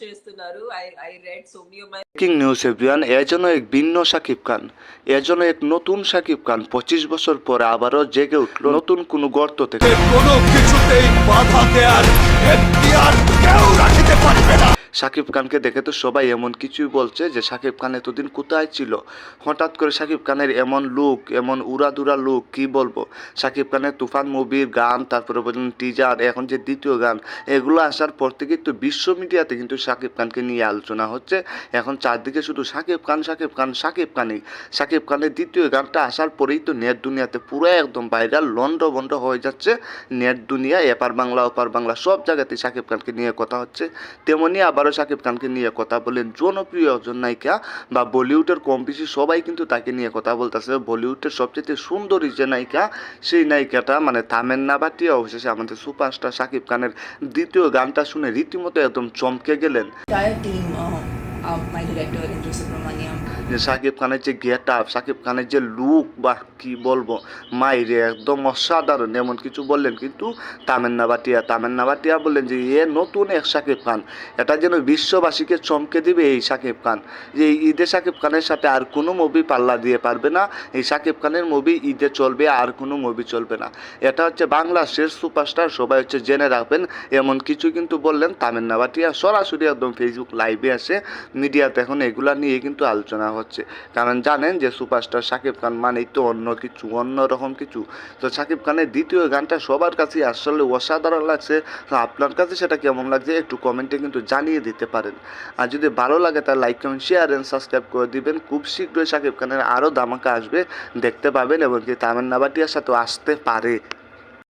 చేస్తున్నారు I I read so many of my breaking news everyone এর জন্য এক ভিন্ন সাকিব খান এর জন্য এক নতুন সাকিব খান পঁচিশ বছর পরে আবারও জেগে উঠলো নতুন কোনো গর্ত থেকে কোনো কিছুতেই সাকিব খানকে দেখে তো সবাই এমন কিছুই বলছে যে সাকিব খান এতদিন কোথায় ছিল? হঠাৎ করে সাকিব খানের এমন লুক এমন উড়াদুরা লুক কি বলব? সাকিব খানের তুফান মুভির গান, তারপরে বললেন টিজার এখন যে দ্বিতীয় গান, এগুলো আসার পর থেকে তো বিশ্ব মিডিয়াতে কিন্তু সাকিব খানকে নিয়ে আলোচনা হচ্ছে। এখন চারদিকে শুধু সাকিব খান সাকিব খান, সাকিব খানই। সাকিব খানের দ্বিতীয় গানটা আসার পরেই তো নেট দুনিয়াতে পুরো একদম ভাইরাল লন্ড বন্ড হয়ে যাচ্ছে। নেট দুনিয়া, এপার বাংলা, ওপার বাংলা, সব জায়গাতেই সাকিব খানকে নিয়ে কথা হচ্ছে। তেমনি আবারও সাকিব খানকে নিয়ে কথা বলেন। জনপ্রিয় একজন নায়িকা বা বলিউডের কম বেশি সবাই কিন্তু তাকে নিয়ে কথা বলতেছে। বলিউডের সবচেয়ে সুন্দরী যে নায়িকা, সেই নায়িকাটা মানে তামেন্না বাটিয়া অবশেষে আমাদের সুপারস্টার সাকিব খানের দ্বিতীয় গানটা শুনে রীতিমতো একদম চমকে গেলেন। Of my director Subramaniam Shakib খানের যে গেট আপ, সাকিব খানের যে লুক বা কি বলব, মাইরে একদম অসাধারণ, এমন কিছু বললেন কিন্তু তামেন্না বাটিয়া তামেন্না বাটিয়া বললেন যে এ নতুন এক সাকিব খান। এটা যেন বিশ্ববাসীকে চমকে দিবে এই সাকিব খান। যে ঈদে সাকিব খানের সাথে আর কোনো মুভি পাল্লা দিয়ে পারবে না, এই সাকিব খানের মুভি ঈদে চলবে, আর কোনো মুভি চলবে না। এটা হচ্ছে বাংলার শেষ সুপারস্টার সবাই হচ্ছে জেনে রাখবেন, এমন কিছু কিন্তু বললেন তামিন্না বাটিয়া সরাসরি একদম ফেসবুক লাইভে আসে মিডিয়াতে এখন এগুলা নিয়ে কিন্তু আলোচনা হচ্ছে। কারণ জানেন যে সুপারস্টার সাকিব খান মানেই তো অন্য কিছু, অন্য রকম কিছু। তো সাকিব খানের দ্বিতীয় গানটা সবার কাছেই আসলে অসাধারণ লাগছে। তো আপনার কাছে সেটা কেমন লাগছে একটু কমেন্টে কিন্তু জানিয়ে দিতে পারেন। আর যদি ভালো লাগে তাহলে like, comment share and subscribe করে দিবেন। খুব শীঘ্রই সাকিব খানের আরও দামাকা আসবে, দেখতে পাবেন এবং কি তামিল সাথেও আসতে পারে।